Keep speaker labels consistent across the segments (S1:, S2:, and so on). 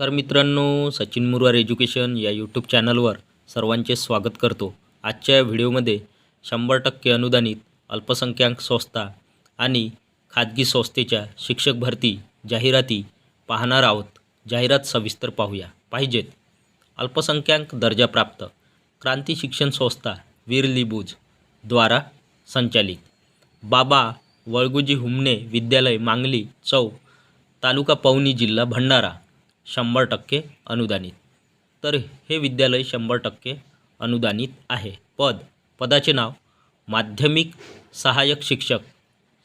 S1: नमस्कार मित्रांनो सचिन मुरवार एज्युकेशन या यूट्यूब चॅनलवर सर्वांचे स्वागत करतो. आजच्या या व्हिडिओमध्ये शंभर टक्के अनुदानित अल्पसंख्याक संस्था आणि खाजगी संस्थेच्या शिक्षक भरती जाहिराती पाहणार आहोत. जाहिरात सविस्तर पाहूया. पाहिजेत. अल्पसंख्याक दर्जाप्राप्त क्रांती शिक्षण संस्था वीर लिबूज द्वारा संचालित. बाबा वळगुजी हुमणे विद्यालय मांगली चौ तालुका पवनी जिल्हा भंडारा. शंभर टक्के अनुदानित. तर हे विद्यालय शंभर टक्के अनुदानित आहे. पद पदाचे नाव माध्यमिक सहाय्यक शिक्षक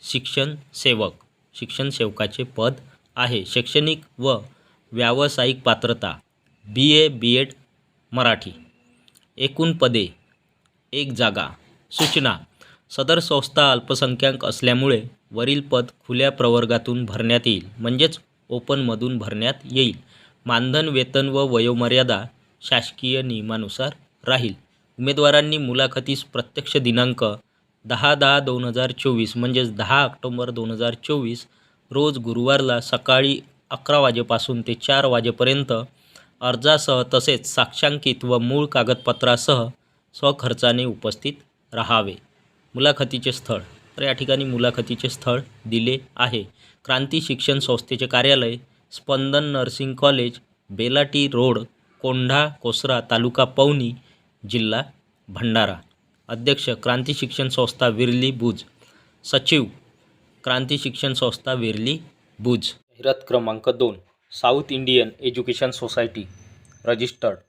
S1: शिक्षण सेवक शिक्षण सेवकाचे पद आहे. शैक्षणिक व व्यावसायिक पात्रता बी ए बी एड मराठी. एकूण पदे एक जागा. सूचना सदर संस्था अल्पसंख्याक असल्यामुळे वरील पद खुल्या प्रवर्गातून भरण्यात येईल. म्हणजेच ओपनमधून भरण्यात येईल. मानधन वेतन व वयोमर्यादा शासकीय नियमानुसार राहील. उमेदवारांनी मुलाखतीस प्रत्यक्ष दिनांक दहा दहा दोन हजार चोवीस म्हणजेच दहा ऑक्टोंबर दोन हजार चोवीस रोज गुरुवारला सकाळी अकरा वाजेपासून ते चार वाजेपर्यंत अर्जासह तसेच साक्षांकित व मूळ कागदपत्रासह स्वखर्चाने उपस्थित राहावे. मुलाखतीचे स्थळ. तर या ठिकाणी मुलाखतीचे स्थळ दिले आहे. क्रांती शिक्षण संस्थेचे कार्यालय Spandan nursing college Belati road Kondha Kosra taluka Pauni जिल्हा भंडारा. अध्यक्ष क्रांती शिक्षण संस्था विरली भुज सचिव क्रांती शिक्षण संस्था विरली भुज जाहिरात क्रमांक दोन south Indian education society registered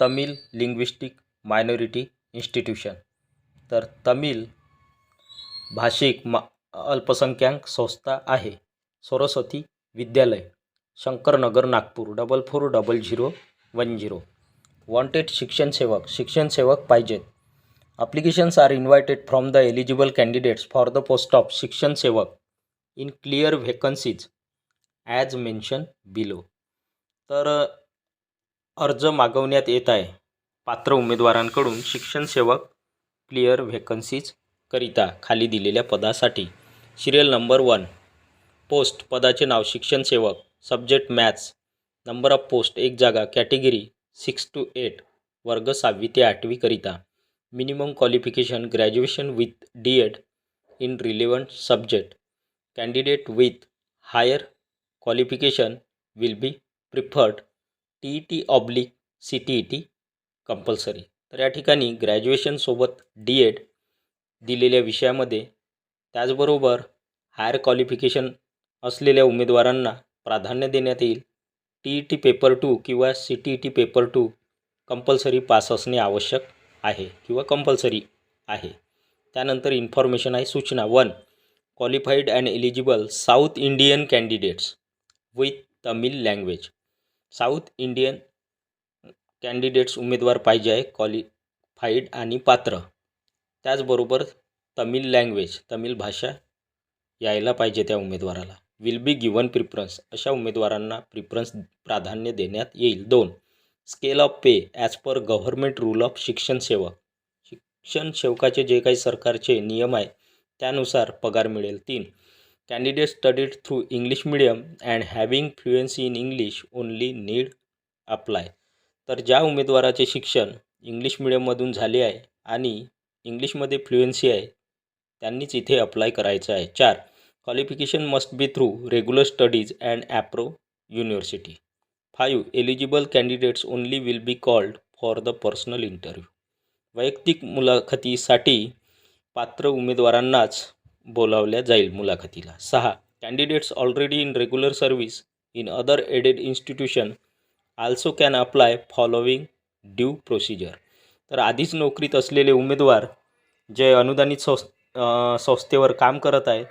S1: Tamil linguistic minority institution. तर तमिळ भाषिक मा अल्पसंख्याक संस्था आहे Saraswati Vidyalaya. Shankarnagar Nagpur double four double zero one zero wanted शिक्षण सेवक शिक्षण सेवक पाहिजेत applications are invited from the eligible candidates for the post of शिक्षण सेवक in clear vacancies as mention below तर अर्ज मागवण्यात येत आहे. पात्र उमेदवारांकडून शिक्षण सेवक क्लिअर व्हेकन्सीजकरिता खाली दिलेल्या पदासाठी. सिरियल नंबर वन पोस्ट पदाचे नाव शिक्षण सेवक. Subject maths number of post एक जागा. कॅटेगरी सिक्स टू एट वर्ग सहावी ते आठवीकरिता minimum qualification graduation with D Ed in relevant subject candidate with higher qualification will be preferred T E T oblique C T E T compulsory तर या ठिकाणी ग्रॅज्युएशनसोबत D Ed दिलेल्या विषयामध्ये त्याचबरोबर higher qualification असलेल्या उमेदवारांना प्राधान्य देण्यात येईल. T E T paper two किंवा C T E T paper two compulsory pass असणे आवश्यक आहे किंवा कंपल्सरी आहे. त्यानंतर इन्फॉर्मेशन आहे सूचना. One qualified and eligible south Indian candidates with Tamil language. South Indian candidates उमेदवार पाहिजे आहे क्वालिफाईड आणि पात्र. त्याचबरोबर तमिळ लँग्वेज तमिळ भाषा यायला पाहिजे त्या उमेदवाराला. विल बी गिवन प्रिफरन्स अशा उमेदवारांना प्रिफरन्स प्राधान्य देण्यात येईल. दोन scale of pay as per government rule of शिक्षण सेवक. शिक्षण सेवकाचे जे काही सरकारचे नियम आहे त्यानुसार पगार मिळेल. तीन candidate studied through English medium and having fluency in English only need apply तर ज्या उमेदवाराचे शिक्षण इंग्लिश मिडियममधून झाले आहे आणि इंग्लिशमध्ये फ्लुएन्सी आहे त्यांनीच इथे अप्लाय करायचं आहे. चार qualification must be through regular studies and approved university five eligible candidates only will be called for the personal interview वैयक्तिक मुलाखतीसाठी पात्र उमेदवारांनाच बोलावल्या जाईल मुलाखतीला. सहा candidates already in regular service in other aided institution also can apply following due procedure तर आधीच नोकरीत असलेले उमेदवार जे अनुदानित संस् संस्थेवर काम करत आहे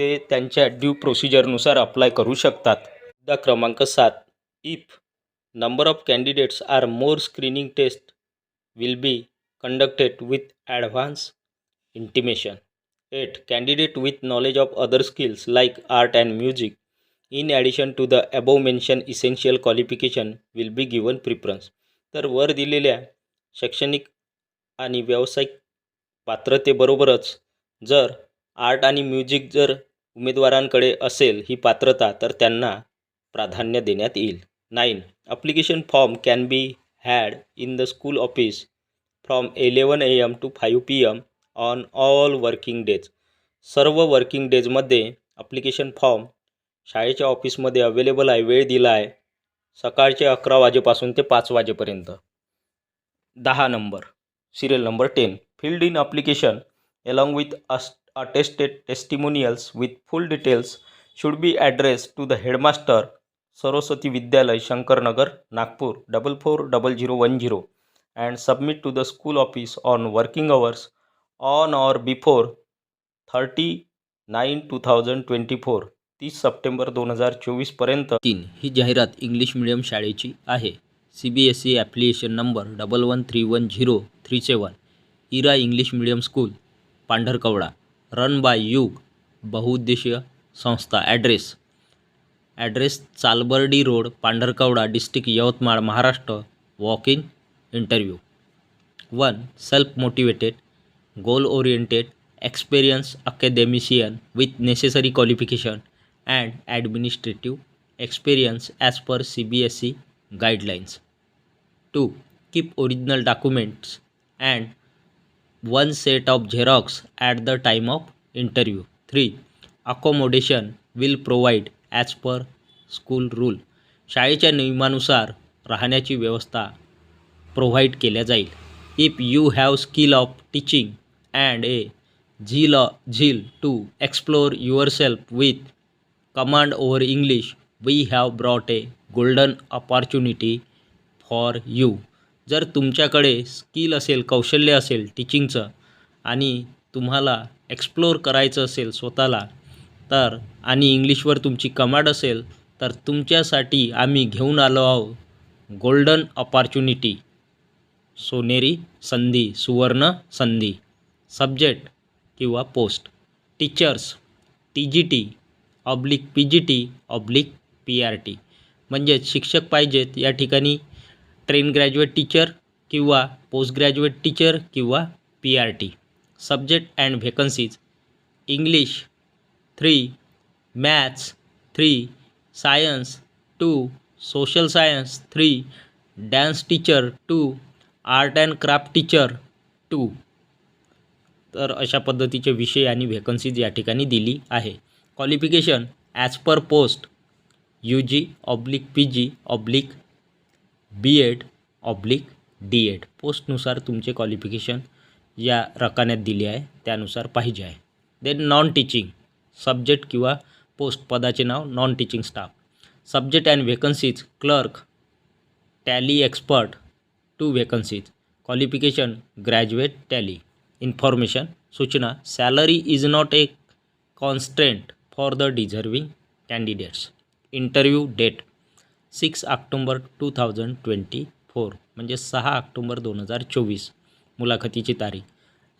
S1: ते त्यांच्या ड्यू प्रोसिजरनुसार अप्लाय करू शकतात. मुद्दा क्रमांक सात. If number of candidates are more screening test will be conducted with advance intimation eight candidate with knowledge of other skills like art and music in addition to the above mention essential qualification will be given preference तर वर दिलेल्या शैक्षणिक आणि व्यावसायिक पात्रतेबरोबरच जर art आणि music जर उमेदवारांकडे असेल ही पात्रता तर त्यांना प्राधान्य देण्यात येईल. Nine. Application form can be had in the school office from eleven A M to five P M on all working days सर्व वर्किंग डेजमध्ये अप्लिकेशन फॉर्म शाळेच्या ऑफिसमध्ये अवेलेबल आहे वेळ दिला आहे सकाळचे अकरा वाजेपासून ते पाच वाजेपर्यंत. दहा number. Serial number ten filled in application along with as attested testimonials with full details should be addressed to the headmaster Saraswati Vidyalaya Shankarnagar Nagpur double four double zero one zero and submit to the school office on working hours on or before thirty nine two thousand twenty four तीस September दोन हजार चोवीसपर्यंत तीन. ही जाहिरात English medium शाळेची आहे. C B S E application number double one three one zero three seven era English medium school Pandharkawada. Run by Yug बहुउद्देशीय संस्था address. Address Chalbardi road Pandharkawada district Yavatmal Maharashtra. Walk in interview. One self motivated goal oriented experience academician with necessary qualification and administrative experience as per C B S E guidelines. Two keep original documents and one set of xerox at the time of interview three accommodation will provide as per school rule शाळेच्या नियमानुसार राहण्याची व्यवस्था provide केल्या जाईल. If you have skill of teaching and a zeal zeal to explore yourself with command over English we have brought a golden opportunity for you जर तुमच्याकडे skill असेल कौशल्य असेल टीचिंगचं आणि तुम्हाला एक्सप्लोर करायचं असेल स्वतःला तर आणि इंग्लिशवर तुमची कमांड असेल तर तुमच्यासाठी आम्ही घेऊन आलो आहोत गोल्डन अपॉर्च्युनिटी सोनेरी संधी सुवर्ण संधी सब्जेक्ट किंवा post teachers T G T oblique P G T oblique P R T म्हणजेच शिक्षक पाहिजेत या ठिकाणी ट्रेन ग्रॅज्युएट टीचर किंवा पोस्ट ग्रॅज्युएट टीचर किंवा P R T. Subject and vacancies English three maths three science two social science three dance teacher two art and craft teacher two तर अशा पद्धतीचे विषय आणि व्हेकन्सीज या ठिकाणी दिली आहे. Qualification as per post U G oblique P G oblique B Ed oblique D Ed पोस्टनुसार तुमचे क्वालिफिकेशन या रकान्यात दिली आहे. त्यानुसार पाहिजे आहे. देन नॉन टीचिंग सब्जेक्ट किंवा पोस्ट पदाचे नाव non teaching staff subject and vacancies clerk tally expert two vacancies qualification graduate tally information सूचना. Salary is not a constant for the deserving candidates interview date six October two thousand twenty four म्हणजे सहा ऑक्टोंबर दोन हजार चोवीस. मुलाखतीची तारीख.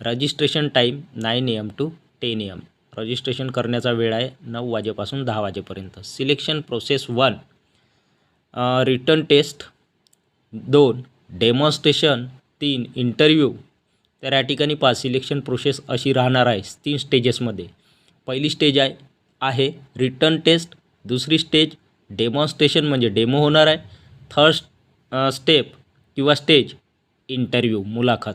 S1: Registration time nine A M to ten A M. Registration करण्याचा वेळ आहे नऊ वाजेपासून दहा वाजेपर्यंत. Selection process one. Written test दोन. डेमॉन्स्ट्रेशन तीन. इंटरव्ह्यू. तर या ठिकाणी पाच. सिलेक्शन प्रोसेस अशी राहणार आहे तीन स्टेजेसमध्ये. पहिली स्टेज आहे आहे रिटर्न टेस्ट दुसरी स्टेज डेमॉन्स्ट्रेशन म्हणजे डेमो होणार आहे. थर्ड स्टेप किंवा स्टेज इंटरव्ह्यू मुलाखत.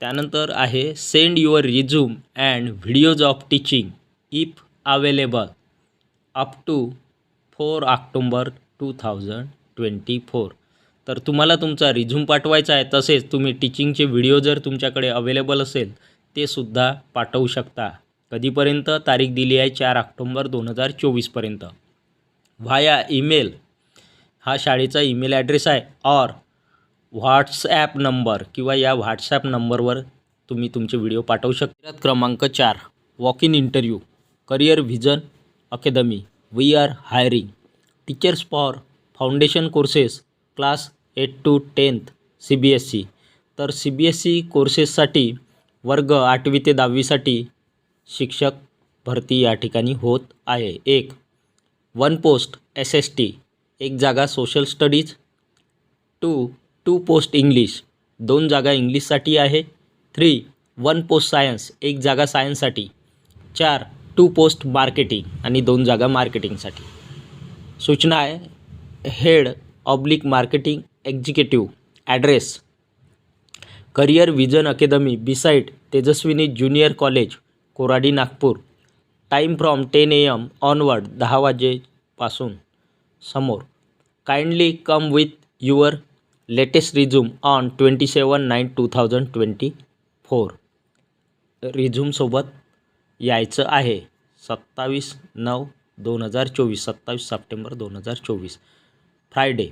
S1: त्यानंतर आहे send your resume and videos of teaching if available up to four October two thousand twenty four तर तुम्हाला तुमचा रिझ्यूम पाठवायचा आहे तसेच तुम्ही टीचिंगचे व्हिडिओ जर तुमच्याकडे अवेलेबल असेल ते सुद्धा पाठवू शकता. कधीपर्यंत? तारीख दिली आहे चार ऑक्टोंबर दोन हजार चोवीसपर्यंत व्हाया ईमेल हा शाळेचा ईमेल ॲड्रेस आहे. ऑर व्हॉट्सॲप नंबर किंवा या व्हॉट्सॲप नंबरवर तुम्ही तुमचे व्हिडिओ पाठवू शकता. क्रमांक चार walk in interview career vision academy we are hiring teachers for foundation courses class eight to tenth C B S C तर सी बी एस सी कोर्सेससाठी वर्ग आठवी ते दहावीसाठी शिक्षक भरती या ठिकाणी होत आहे. एक one post S S T एक जागा social studies two two post English दोन जागा इंग्लिशसाठी आहे. थ्री वन पोस्ट सायन्स एक जागा सायन्ससाठी चार टू पोस्ट मार्केटिंग आणि दोन जागा मार्केटिंगसाठी सूचना आहे head oblique marketing executive address career vision academy beside Tejaswini junior college Koradi Nagpur. Time from ten A M onward दहा वाजेपासून समोर. Kindly come with your latest resume on twenty seven nine two thousand twenty four. रिझ्यूमसोबत यायचं आहे सत्तावीस नऊ दोन हजार चोवीस सत्तावीस सप्टेंबर दोन हजार चोवीस. फ्रायडे.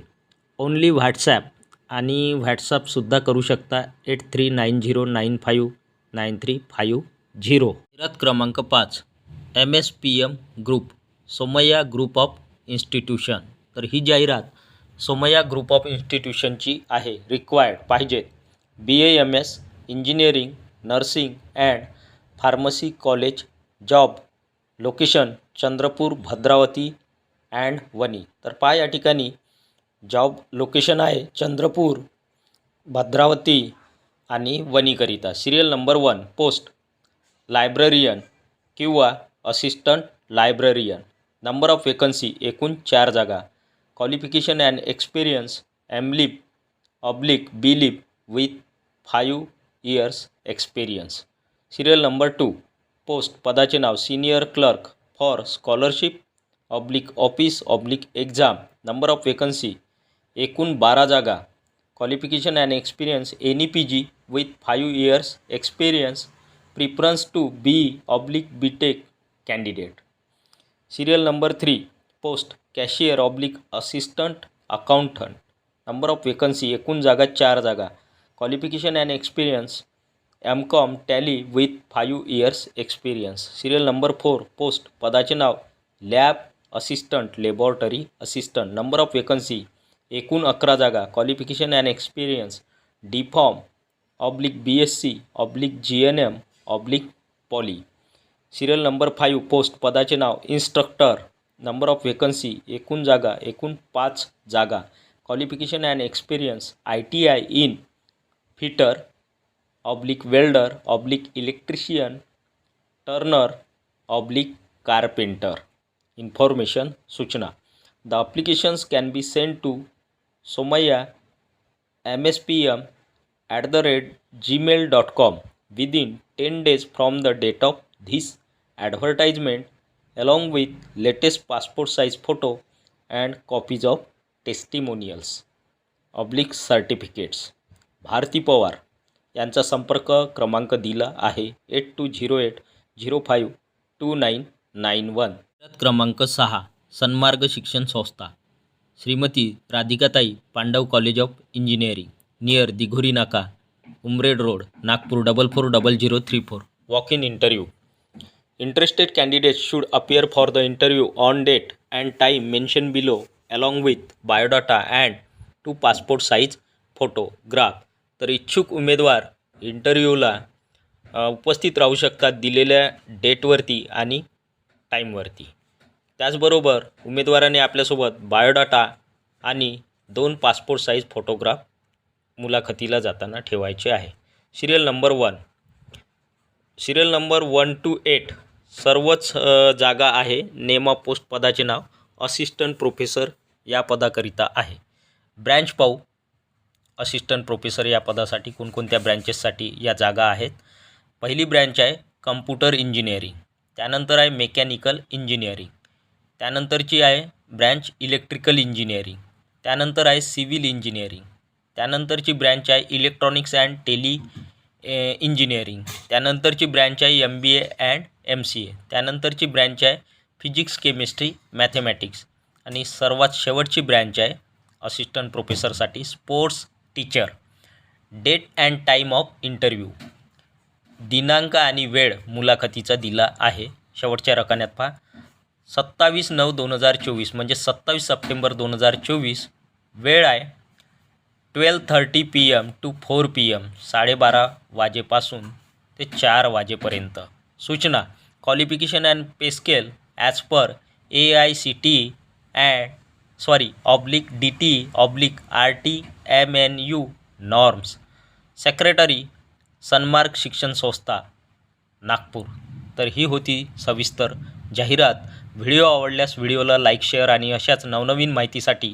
S1: ओन्ली व्हॉट्सॲप आणि व्हॉट्सॲपसुद्धा करू शकता eight three nine zero nine five nine three five zero. रथ क्रमांक पाच. M S P M group Somaiya group of institution. तर ही जाहिरात सोमय्या ग्रुप ऑफ इन्स्टिट्यूशनची आहे रिक्वायर्ड पाहिजेत B A M S engineering nursing and pharmacy college job location Chandrapur Bhadravati and Wani तर पहा या ठिकाणी जॉब लोकेशन आहे चंद्रपूर भद्रावती आणि वनीकरिता serial number one post librarian किंवा assistant librarian number of vacancy एकूण चार जागा. Qualification and experience M Lib oblique B Lib with five years experience serial number two post पदाचे नाव senior clerk for scholarship oblique office oblique exam number of vacancy एकूण बारा जागा. Qualification and experience N E P G with five years experience preference to B oblique B Tech candidate. Serial number three post cashier oblique assistant accountant. Number of vacancy एकूण जागा चार जागा. Qualification and experience M Com tally with five years experience. Serial number four post पदाचे नाव lab assistant laboratory assistant. Number of vacancy एकूण अकरा जागा. Qualification and experience D pharm oblique B S C oblique G N M oblique poly. Serial number five post पदाचे नाव instructor number of vacancy एकूण जागा एकूण पाच जागा qualification and experience I T I in fitter oblique welder oblique electrician turner oblique carpenter. Information सूचना. The applications can be send to Somaiya M S P M at the rate Gmail dot com within ten days from the date of this advertisement along with latest passport size photo and copies of testimonials oblique certificates Bharati Pawar यांचा संपर्क क्रमांक दिला आहे eight two zero eight zero five two nine nine one. क्रमांक सहा सन्मार्ग शिक्षण संस्था Shrimati राधिकाताई Pandav college of engineering near Dighori Naka Umred road Nagpur double four double zero three four walk in interview Interested candidates should appear for the interview on date and time mentioned below along with biodata and two passport size photograph तर इच्छुक उमेदवार इंटरव्ह्यूला उपस्थित राहू शकतात दिलेल्या डेटवरती आणि टाईमवरती त्याचबरोबर उमेदवाराने आपल्यासोबत बायोडाटा आणि दोन पासपोर्ट साईज फोटोग्राफ मुलाखतीला जाताना ठेवायचे आहे. Serial number one serial number one two eight सर्वच जागा आहे. नेमा पोस्ट पदाचे नाव असिस्टंट प्रोफेसर या पदाकरिता आहे. ब्रँच पाहू. असिस्टंट प्रोफेसर या पदासाठी कोणकोणत्या ब्रँचेससाठी या जागा आहेत. पहिली ब्रँच आहे कम्प्युटर इंजिनिअरिंग त्यानंतर आहे मेकॅनिकल इंजिनिअरिंग त्यानंतरची आहे ब्रँच इलेक्ट्रिकल इंजिनिअरिंग त्यानंतर आहे सिव्हिल इंजिनिअरिंग त्यानंतरची ब्रँच आहे electronics and tele A, engineering त्यानंतरची ब्रँच आहे M B A and M C A त्यानंतरची ब्रँच आहे फिजिक्स केमिस्ट्री मॅथेमॅटिक्स आणि सर्वात शेवटची ब्रँच आहे assistant प्रोफेसरसाठी sports teacher date and time of interview दिनांक आणि वेळ मुलाखतीचा दिला आहे. शेवटच्या रकान्यात पहा. सत्तावीस नऊ दोन हजार चोवीस म्हणजे सत्तावीस सप्टेंबर दोन हजार चोवीस वेळ आहे twelve thirty P M to four P M साडेबारा वाजेपासून ते चार वाजेपर्यंत. सूचना qualification and pay scale as per A I C T and sorry oblique D T oblique R T M N U norms secretary Sanmarg Shikshan Sanstha Nagpur तर ही होती सविस्तर जाहिरात. व्हिडिओ आवडल्यास व्हिडिओला लाईक शेअर आणि अशाच नवनवीन माहितीसाठी